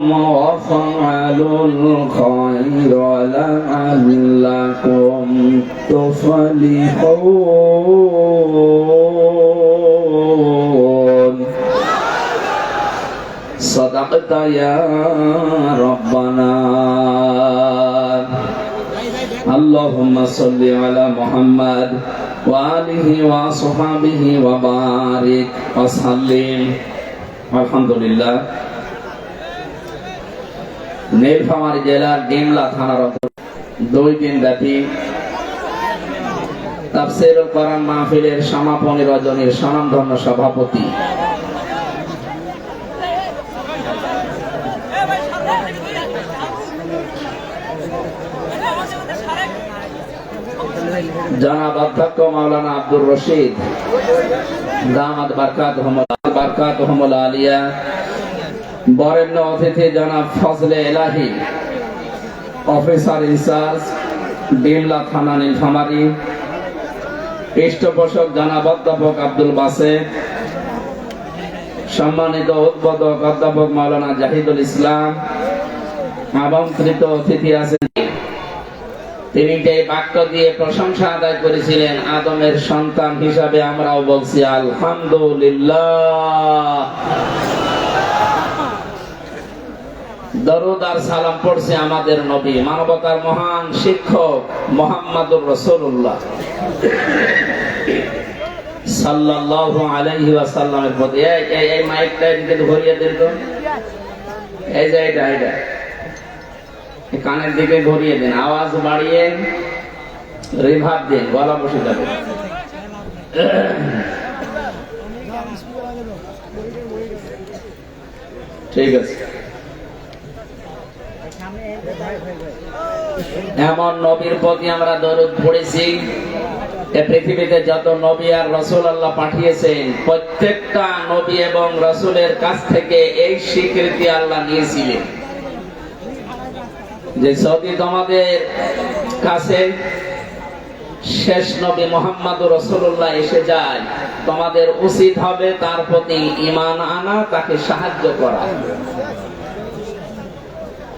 وفعلوا الخير لعلكم تفلحون صدقت يا ربنا اللهم صل على محمد وآله وصحبه وبارك وسلم الحمد لله নীলফামারী জেলার ডিমলা থানার দুই দিন ব্যাপী তাফসিরুল কোরআন মাহফিলের সমাপনী রজনীর স্বনামধন্য সভাপতি। জনাব অধ্যক্ষ মাওলানা আব্দুর রশিদ দামাদ বারকাত বারকাত আলিয়া বরেণ্য অতিথি জনাব Fazle Elahi. Officer in charge Dimla থানা নীলফামারী। পৃষ্ঠপোষক জনাব অধ্যাপক আব্দুল বাসেদ সম্মানিত উদ্বোধক অধ্যাপক মাওলানা জাহিদুল ইসলাম। আমন্ত্রিত অতিথি আছেন। তিনি যে বাক্য দিয়ে প্রশংসা আদায় করেছিলেন, আদমের সন্তান হিসাবে আমরাও বলছি, আলহামদুলিল্লাহ। দরুদ আর সালাম পড়ছে আমাদের নবী, মানবতার মহান শিক্ষক মোহাম্মদুর রসুল্লাহ সাল্লাল্লাহু আলাইহি ওয়াসাল্লামের প্রতি এই এই এই মাইকটা এদিকে ঘুরিয়ে দেন তো। এই যে এটা এটা কানের দিকে ঘুরিয়ে দেন। আওয়াজ বাড়িয়ে রিভার দিন, গলা বসে যাবে। ঠিক আছে। এমন নবীর প্রতি আমরা দরুদ পড়েছি পৃথিবীতে যত নবী আর রসুল আল্লাহ পাঠিয়েছেন, প্রত্যেকটা নবী এবং রসুলের কাছ থেকে এই স্বীকৃতি আল্লাহ নিয়েছিলেন। যে যদি তোমাদের কাছে শেষ নবী মোহাম্মদ রসুল্লাহ এসে যায়, তোমাদের উচিত হবে তার প্রতি ইমান আনা, তাকে সাহায্য করা।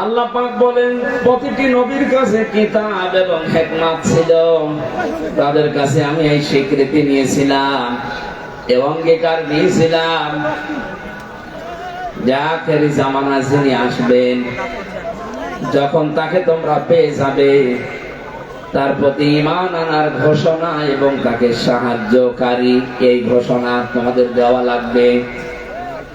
আল্লাহ পাক বলেন, প্রতিটি নবীর কাছে কিতাব এবং হেকমাত ছিল। তাদের কাছে আমি এই স্বীকৃতি নিয়েছিলাম এবং অঙ্গীকার নিয়েছিলাম যা খেরি জামানা যিনি আসবেন, যখন তাকে তোমরা পেয়ে যাবে, তার প্রতি ইমান আনার ঘোষণা এবং তাকে সাহায্যকারী এই ঘোষণা তোমাদের দেওয়া লাগবে।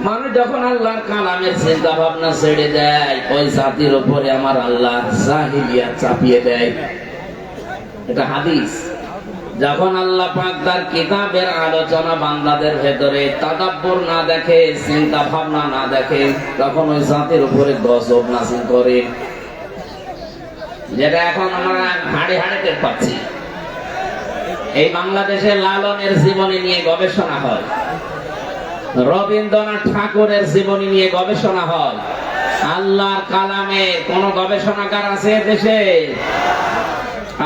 মানুষ যখন আল্লাহর কালামের চিন্তা ভাবনা ছেড়ে দেয়, ওই জাতির উপরে আমার আল্লাহ জাহিলিয়া চাপিয়ে দেয়। এটা হাদিস। যখন আল্লাহ পাক তার কিতাবের আলোচনা বান্দাদের ভেতরে তাদাব্বর না দেখে চিন্তা ভাবনা না দেখে, তখন ওই জাতির উপরে গজব নাসিল করে। যেটা এখন আমরা হাড়ে হাড়ে টের পাচ্ছি। এই বাংলাদেশের লালনের জীবনী নিয়ে গবেষণা হয়। রবীন্দ্রনাথ ঠাকুরের জীবনী নিয়ে গবেষণা হয়। আল্লাহর কালামে কোন গবেষণাগার আছে দেশে?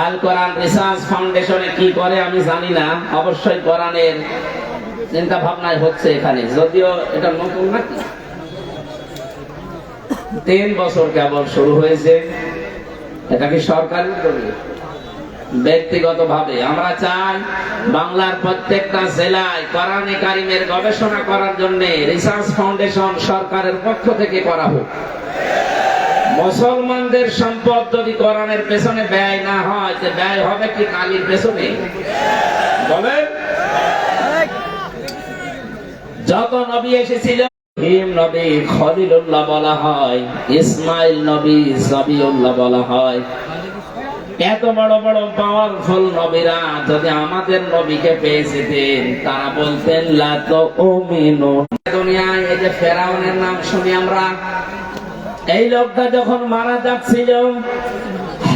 আল কোরআন রিসার্চ ফাউন্ডেশনে কি করে আমি জানি না, অবশ্যই কোরআনের চিন্তা ভাবনায় হচ্ছে এখানে। যদিও এটা নতুন নাকি? তিন বছর কেবল শুরু হয়েছে। এটা কি সরকারি উদ্যোগে ব্যক্তিগত ভাবে আমরা চাই বাংলার প্রত্যেকটা জেলায় কোরআনে কারিমের গবেষণা করার জন্য রিসার্চ ফাউন্ডেশন সরকারের পক্ষ থেকে করা হোক। মুসলমানদের সম্পদ যদি কোরআনের পেছনে ব্যয় না হয় যে ব্যয় হবে কি কালির পেছনে? যত নবী এসেছিল ইব্রাহিম নবী খলিলুল্লাহ বলা হয়, ইসমাইল নবী জবিউল্লাহ বলা হয়। এত বড় বড় পাওয়ারফুল নবীরা যদি আমাদের নবীকে পেয়ে যেতেন তারা বলতেন দুনিয়ায় এই যে ফেরাউনের নাম শুনি আমরা। এই লোকটা যখন মারা যাচ্ছিল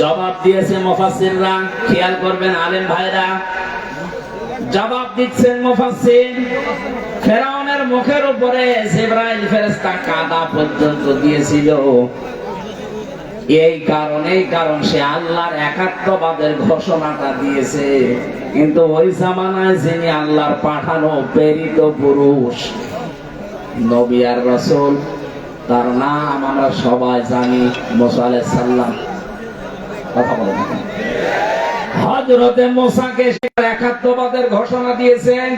জবাব দিয়েছে মুফাসসিররা, খেয়াল করবেন আলেম ভাইরা। জবাব দিচ্ছেন মুফাসসির, ফেরাউনের মুখের উপরে জিবরাইল ফেরেশতা কাদা পর্যন্ত দিয়েছিল। এই কারণেই কারণ সে আল্লাহর একাত্মবাদের ঘোষণাটা দিয়েছে। কিন্তু ওই জামানায় যিনি আল্লাহর পাঠানো প্রেরিত পুরুষ, নবী আর রাসূল, তার নাম আমরা সবাই জানি, মুসা আলাইহিস সালাম। হজরতে মোসাকে একাত্মবাদের ঘোষণা দিয়েছেন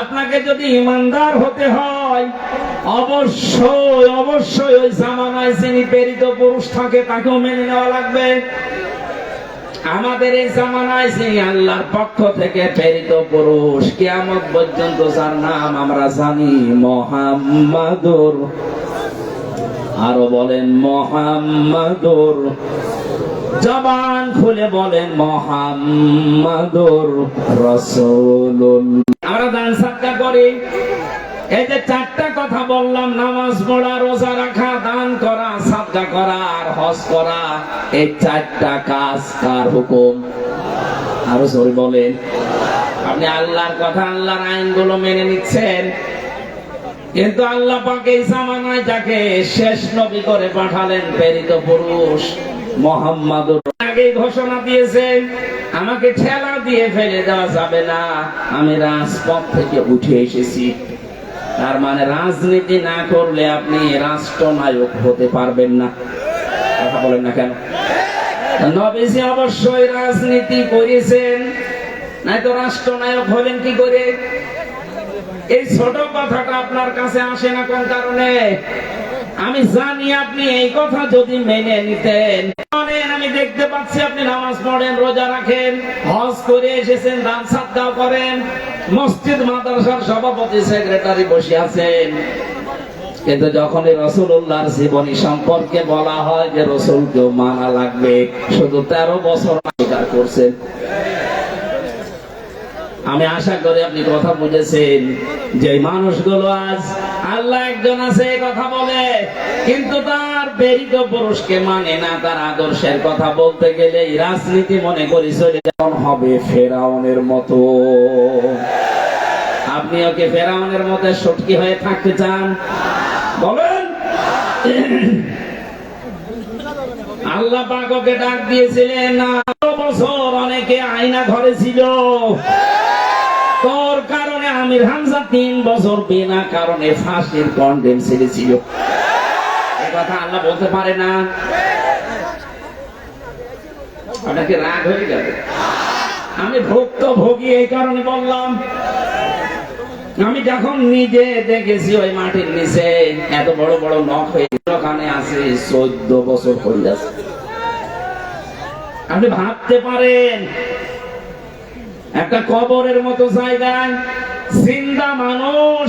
আপনাকে যদি ইমানদার হতে হয়, অবশ্যই অবশ্যই ওই জামানায় যিনি প্রেরিত পুরুষ থাকে, তাকেও মেনে নেওয়া লাগবে। আমাদের এই জামানায় যিনি আল্লাহর পক্ষ থেকে প্রেরিত পুরুষ, কিয়ামত পর্যন্ত যার নাম আমরা জানি মোহাম্মদুর। আরও বলেন, মোহাম্মদুর। জবান খুলে বলেন, মোহাম্মদুর রসুলুল্লাহ আমরা দান সাদকা করি। এই যে চারটা কথা বললাম, নামাজ পড়া, রোজা রাখা, দান করা সাদকা করা, আর হজ করা, এই চারটা কাজ কার হুকুম? আরও জোরে বলেন। আপনি আল্লাহর কথা, আল্লাহর আইনগুলো মেনে নিচ্ছেন। কিন্তু আল্লাহ পাকে জামানায় যাকে শেষ নবী করে পাঠালেন, প্রেরিত পুরুষ। মোহাম্মদ আগে ঘোষণা দিয়েছেন, আমাকে ঠেলা দিয়ে ফেলে দেওয়া যাবে না। আমি রাজপথ থেকে উঠে এসেছি। তার মানে রাজনীতি না করলে আপনি রাষ্ট্রনায়ক হতে পারবেন না। কথা বলেন না কেন? নবীজি অবশ্যই রাজনীতি করেছেন। নাই তো রাষ্ট্রনায়ক হলেন কি করে? এই ছোট কথাটা আপনার কাছে আসে না কোন কারণে? আমি জানি আপনি এই কথা যদি মেনে নিতেন। আমি দেখতে পাচ্ছি আপনি নামাজ পড়েন, রোজা রাখেন, হজ করে এসেছেন, দান সাদ্দাও করেন। মসজিদ, মাদ্রাসার সভাপতি, সেক্রেটারি বসে আছেন। কিন্তু যখন রসুল্লাহর জীবনী সম্পর্কে বলা হয় যে রসুলকেও মানা লাগবে, শুধু তেরো বছর স্বীকার করছেন। আমি আশা করি আপনি কথা বুঝেছেন যে মানুষগুলো আজ আল্লাহ একজন আছে কথা বলে। কিন্তু তার প্রেরিত পুরুষকে মানে না, তার আদর্শের কথা বলতে গেলে রাজনীতি মনে করি চলে যেমন হবে ফেরাউনের মতো। আপনি ওকে ফেরাউনের মতো সটকি হয়ে থাকতে চান? বলেন। আল্লাহ পাক ওকে ডাক দিয়েছিলেন না বছর অনেকে আয়না ঘরে ছিল। আমির হামজা তিন বছর বিনা কারণে ফাঁসির কন্ডেম ছেড়েছিল। কথা আল্লাহ বলতে পারে না। রাগ হয়ে আমি ভোগী এই কারণে বললাম। আমি যখন নিজে দেখেছি ওই মাটির নিচে এত বড় বড় নখ হয়ে ওখানে আছে, চোদ্দ বছর হয়ে যাচ্ছে আপনি ভাবতে পারেন, একটা কবরের মতো জায়গায় জিন্দা মানুষ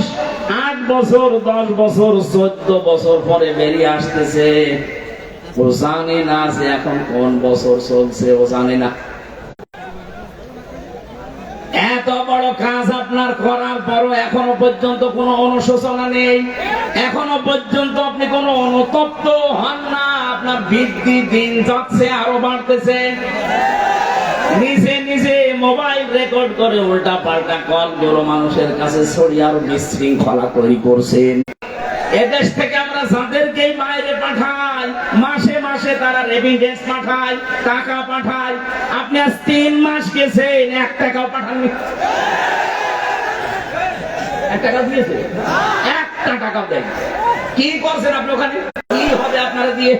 আট বছর, দশ বছর, চোদ্দ বছর পরে বেরিয়ে আসতেছে। ও জানে না যে এখন কোন বছর চলছে, ও জানে না। এত বড় কাজ আপনার করার পরও এখনও পর্যন্ত কোনো অনুশোচনা নেই। এখনও পর্যন্ত আপনি কোনো অনুতপ্ত হন না। আপনার বৃদ্ধি দিন যাচ্ছে, আরও বাড়তেছে। নিজে নিজে মোবাইল রেকর্ড করে উল্টা পাল্টা কলগুলো, মানুষের কাছে ছড়িয়ে বিশৃঙ্খলা তৈরি করছেন। এদেশ থেকে আমরা যাদেরকেই বাইরে পাঠাই, মাসে মাসে তারা রেমিটেন্স পাঠায়, টাকা পাঠায়। আপনি আজ তিন মাস গেছেন, এক টাকাও পাঠাননি। এক টাকা দিয়েছে? একটা টাকাও দেয় কি করছেন আপনি ওখানে? কি হবে আমার দিয়ে?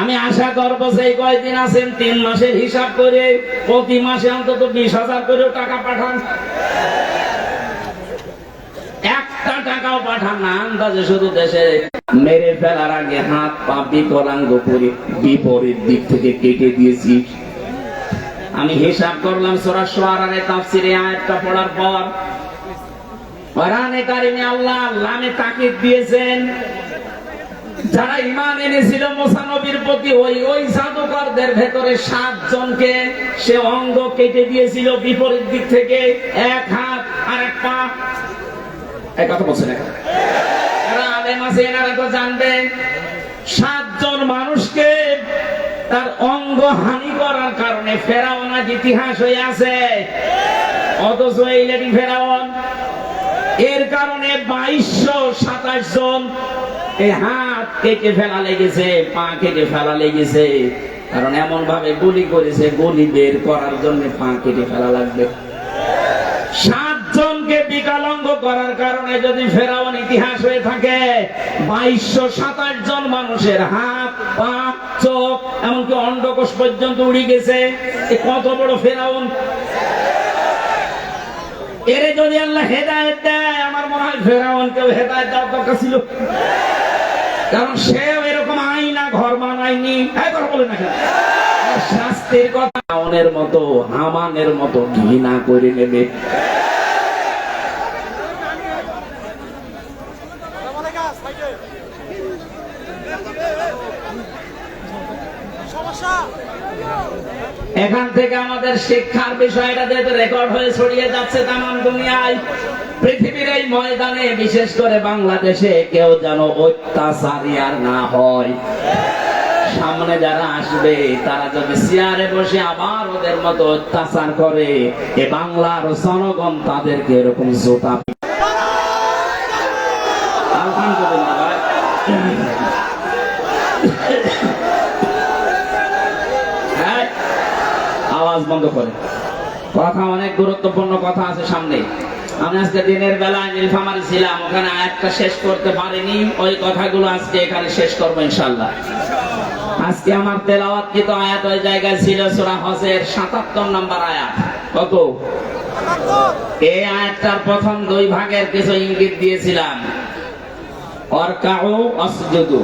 আমি আশা করব সেই কয়দিন আছেন, তিন মাসের হিসাব করে প্রতি মাসে অন্তত বিশ হাজার করেও টাকা পাঠান। একটা টাকাও পাঠান না, আন্দাজে শুধু দেশে মেরে ফেলার আগে হাত পা বিকলাঙ্গ করে বিপরীত দিক থেকে কেটে দিয়েছি। আমি হিসাব করলাম, সোরা সোয়ারানে তাফসিরে আয়াতটা পড়ার পর আল্লাহ লামে তাকিদ দিয়েছেন যারা ইমান এনেছিল মোসানবীর প্রতি, ওই ওই জাদুকরদের ভেতরে সাত জনকে সে অঙ্গ কেটে দিয়েছিল বিপরীত দিক থেকে। এক হাত আর এক পা। এই কথা বলছেন যারা আলেম আছে, এনারা তো জানবেন সাতজন মানুষকে তার অঙ্গ হানি করার কারণে ফেরাওন আজ ইতিহাস হয়ে আছে। অথচ এই লেডি ফেরাওন এর কারণে বাইশশো সাতাশ জন এই হাত কেটে ফেলা লেগেছে, পা কেটে ফেলা লেগেছে। কারণ এমন ভাবে গুলি করেছে, গুলি বের করার জন্য পা কেটে ফেলা লাগবে। সাতজনকে বিকালঙ্গ করার কারণে যদি ফেরাউন ইতিহাস হয়ে থাকে, বাইশশো সাতাশ জন মানুষের হাত, পা, চোখ, এমনকি অন্ডকোষ পর্যন্ত উড়ে গেছে। কত বড় ফেরাউন? এরে যদি আল্লাহ হেদায়ত দেয়, আমার মনে হয় ফেরাউন কেউ হেদায়ত দেওয়ার দরকার ছিল। কারণ সে এরকম আইনা, ঘর বানায়নি। হ্যাঁ কথা বলে না শাস্তির কথা মতো, হামানের মতো ঘৃণা করে নেবে। এখান থেকে আমাদের শিক্ষার বিষয়টা যেহেতু রেকর্ড হয়ে ছড়িয়ে যাচ্ছে তামাম দুনিয়ায়, পৃথিবীর এই ময়দানে বিশেষ করে বাংলাদেশে কেউ যেন অত্যাচারী আর না হয়। সামনে যারা আসবে, তারা যদি চেয়ারে বসে আবার ওদের মতো অত্যাচার করে, এ বাংলার জনগণ তাদেরকে এরকম জোতা আলহামদুলিল্লাহ ভাই। হ্যাঁ, আওয়াজ বন্ধ করে। কথা অনেক গুরুত্বপূর্ণ কথা আছে সামনে। আমি আজকে দিনের বেলায় নীলফামারি ছিলাম, ওখানে আয়াতটা শেষ করতে পারিনি। ওই কথাগুলো আজকে এখানে শেষ করব ইনশাল্লাহ আজকে আমার তেলাওয়াত কিন্তু আয়াত ওই জায়গায় ছিল সূরা হজের সাতাত্তর নম্বর আয়াত। কত? এই আয়াতটার প্রথম দুই ভাগের কিছু ইঙ্গিত দিয়েছিলাম। অর্কাউ অসজুদু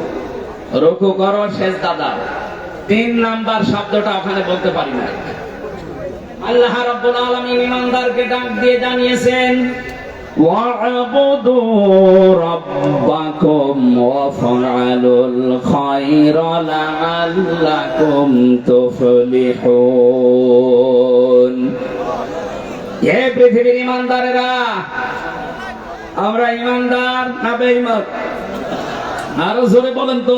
রুকু করো শেষ দাদা তিন নাম্বার শব্দটা ওখানে বলতে পারি না আল্লাহ রাব্বুল আলামিন ইমানদারকে ডাক দিয়ে জানিয়েছেন وَاعْبُدُوا رَبَّكُمْ وَافْعَلُوا الْخَيْرَ لَعَلَّكُمْ تُفْلِحُونَ হে পৃথিবীর ইমানদারেরা আমরা ইমানদার না বেঈমান আরো জোরে বলেন তো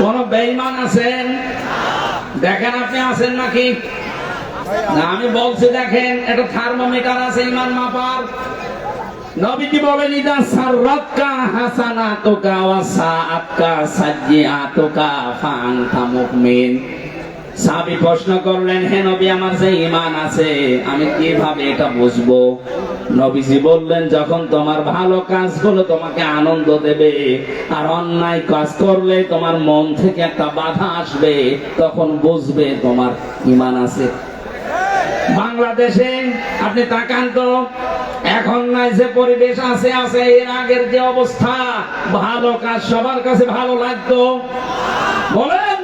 কোন বেঈমান আছেন দেখেন আপনি আছেন নাকি না, আমি বলছি দেখেন একটা থার্মোমিটার আছে, ইমান মাপার। বলেন, ইদা সাররাতকা হাসানাতুকা ওয়া সাআতকা সাজ্জিআতুকা মুমিন। সাহাবী প্রশ্ন করলেন, হে নবী, আমার যে ঈমান আছে, আমি কীভাবে এটা বুঝব? নবীজি বললেন, যখন তোমার ভালো কাজ কাজগুলো তোমাকে আনন্দ দেবে আর অন্যায় কাজ করলে তোমার মন থেকে একটা বাধা আসবে, তখন বুঝবে তোমার ঈমান আছে। বাংলাদেশে আপনি তাকান তো, এখন নাই যে পরিবেশ আছে আছে এর আগের যে অবস্থা। ভালো কাজ সবার কাছে ভালো লাগতো। বলেন,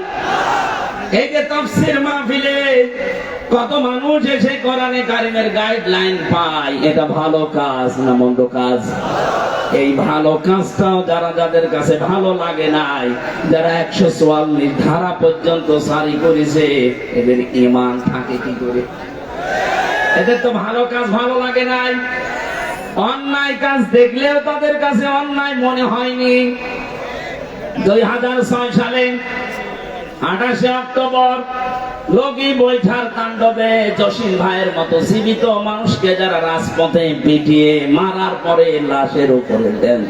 এই যে তফসির মাহফিলে কত মানুষ এসে কোরআনে কারিমের গাইডলাইন পায়, এটা ভালো কাজ না মন্দ কাজ? এই ভালো কাজটাও যারা যাদের কাছে ভালো লাগে নাই, যারা একশো চুয়াল্লিশ ধারা পর্যন্ত সারি করেছে, এদের ইমান থাকে কি করে? এদের তো ভালো কাজ ভালো লাগে নাই। অন্যায় কাজ দেখলেও তাদের কাছে অন্যায় মনে হয়নি। দুই হাজার ছয় সালে আঠাশে অক্টোবর লগি বৈঠার তাণ্ডবে জসিম ভাইয়ের মতো জীবিত মানুষকে যারা রাজপথে পিটিয়ে মারার পরে লাশের উপরে দেন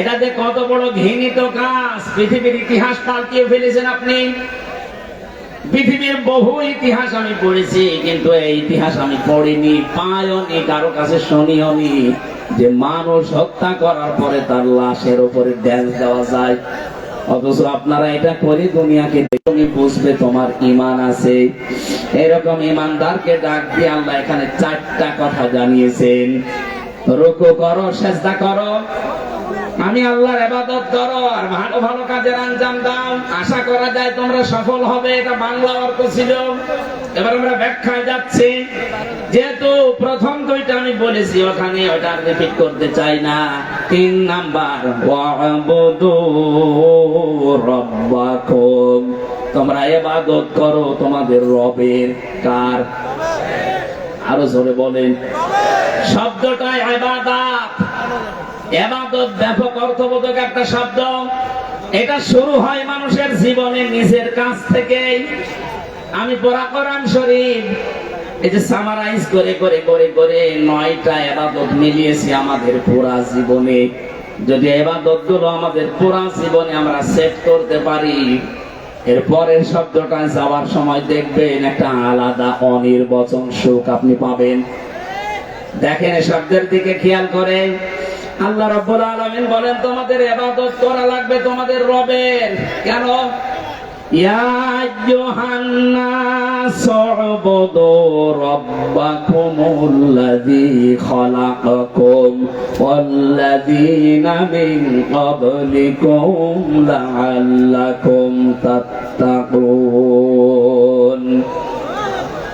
এটা যে কত বড় ঘৃণিত কাজ। পৃথিবীর ইতিহাস পাল্টিয়ে ফেলেছেন আপনি। পৃথিবীর বহু ইতিহাস আমি পড়েছি, কিন্তু এই ইতিহাস আমি পড়িনি। পাইওনি কারও কাছে শুনিওনি। যে মানুষ হত্যা করার পরে তার লাশের উপরে ড্যান্স দেওয়া যায়। অথচ আপনারা এটা করে দুনিয়াকে তুমি বুঝবে তোমার ইমান আছে। এরকম ইমানদারকে ডাক দিয়ে আল্লাহ এখানে চারটা কথা জানিয়েছেন। রুকু করো, সেজদা করো। আমি আল্লাহর ইবাদত করো আর ভালো ভালো কাজের আঞ্জাম দাও। আশা করা যায় তোমরা সফল হবে, এটা বাংলা অর্থ ছিল। এবার আমরা ব্যাখ্যায় যাচ্ছি। যেহেতু প্রথম দুইটা আমি বলেছি, ওখানে ওটা রিপিট করতে চাই না। তিন নাম্বার রব্বাকুম। তোমরা এবাদত করো তোমাদের রবের কার। আরও জোরে বলেন। শব্দটাই ইবাদত। এবাদত ব্যাপক অর্থবোধক একটা শব্দ। এটা শুরু হয় মানুষের জীবনে নিজের কাছ থেকে আমি পড়া শরীফ। এই যে সামারাইজ করে করে করে করে নয়টা এবাদত মিলিয়েছি আমাদের পুরা জীবনে। যদি এবাদতগুলো আমাদের পুরা জীবনে আমরা সেট করতে পারি, এর পরের শব্দটা যাওয়ার সময় দেখবেন একটা আলাদা অনির্বচন সুখ আপনি পাবেন। দেখেন শব্দের দিকে খেয়াল করে। আল্লাহ রাব্বুল আলামিন বলেন তোমাদের ইবাদত করা লাগবে তোমাদের রবের। কেন?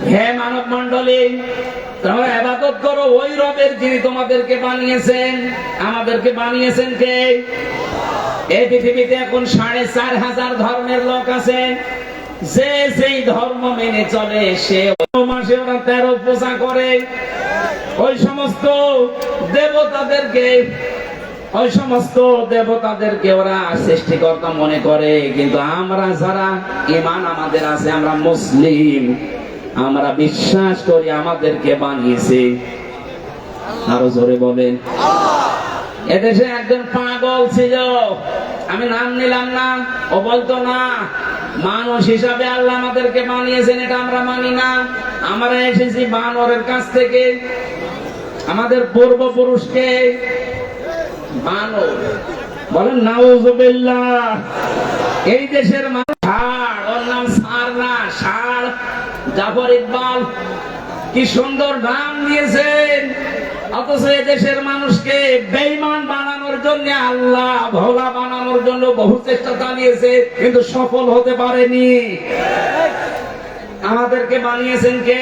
হে মানব মণ্ডলী ওই কে? ধর্মের লোক আছে। যে ধর্ম মেনে চলে, সে মাসে ওরা তেরো করে। ওই সমস্ত দেবতাদেরকে, ওই সমস্ত দেবতাদেরকে ওরা সৃষ্টিকর্তা মনে করে। কিন্তু আমরা যারা ইমান আমাদের আছে, আমরা মুসলিম। আমরা বিশ্বাস করি আমাদেরকে বানিয়েছে। আরও জোরে বলেন। এদেশে একজন পাগল ছিল। আমি নাম নিলাম না, ও বলতো না, মানুষ হিসাবে আল্লাহ আমাদেরকে বানিয়েছেন, এটা আমরা মানি না। আমরা এসেছি বানরের কাছ থেকে। আমাদের পূর্বপুরুষকে বানর বলেন, নাউজুবিল্লাহ। এই দেশের মানুষ ওর নাম সার না, ষাড় জাফর ইকবাল কি সুন্দর নাম দিয়েছেন? অথচ দেশের মানুষকে বেইমান বানানোর জন্য আল্লাহ ভোলা বানানোর জন্য বহু চেষ্টা চালিয়েছে, কিন্তু সফল হতে পারেনি। আমাদেরকে বানিয়েছেন কে?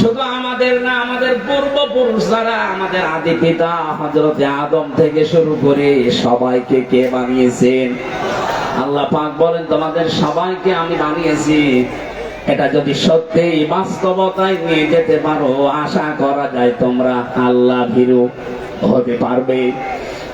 শুধু আমাদের না, আমাদের পূর্বপুরুষ যারা, আমাদের আদি পিতা হজরতে আদম থেকে শুরু করে সবাইকে কে বানিয়েছেন? আল্লাহ পাক বলেন, তোমাদের সবাইকে আমি বানিয়েছি। এটা যদি সত্যি বাস্তবতায় নিয়ে যেতে পারো, আশা করা যায় তোমরা আল্লাহ ভীরু হতে পারবে।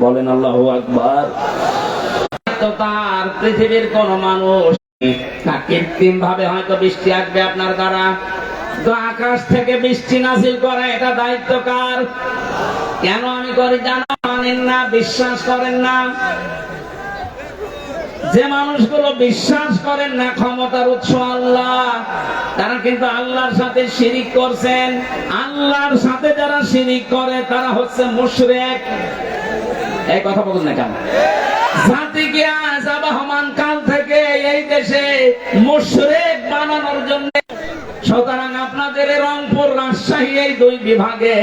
বলেন আল্লাহু আকবার। তার পৃথিবীর কোন মানুষ না কৃত্রিম ভাবে হয়তো বৃষ্টি আসবে আপনার দ্বারা। তো আকাশ থেকে বৃষ্টি নাজিল করা এটা দায়িত্ব কার? কেন আমি করি জানো? মানেন না, বিশ্বাস করেন না। যে মানুষগুলো বিশ্বাস করেন না ক্ষমতার উৎস আল্লাহ, তারা কিন্তু আল্লাহর সাথে শিরিক করছেন। আল্লাহর সাথে যারা শিরিক করে, তারা হচ্ছে মুশরিক। এই কথা বলুন না কেন? কাল থেকে এই দেশে মুশরিক বানানোর জন্য সুতরাং আপনাদের রংপুর রাজশাহী এই দুই বিভাগে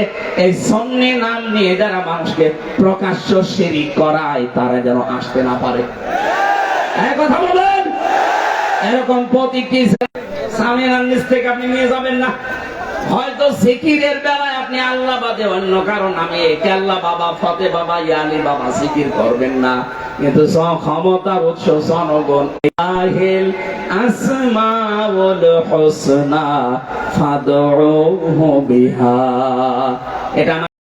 এই সন্নি নাম নিয়ে যারা মানুষকে প্রকাশ্য শিরিক করায়, তারা যেন আসতে না পারে। কথা বলেন। এরকম স্বামীর থেকে আপনি নিয়ে যাবেন না। হয়তো জিকিরের বেলায় আপনি আল্লাহ বাদে অন্য কারণ আমি বাবা, ফতে বাবা, ইয়ালি বাবা জিকির করবেন না। কিন্তু ক্ষমতার উৎস জনগণ আহিল আসমাউল হোসনা বিহা। এটা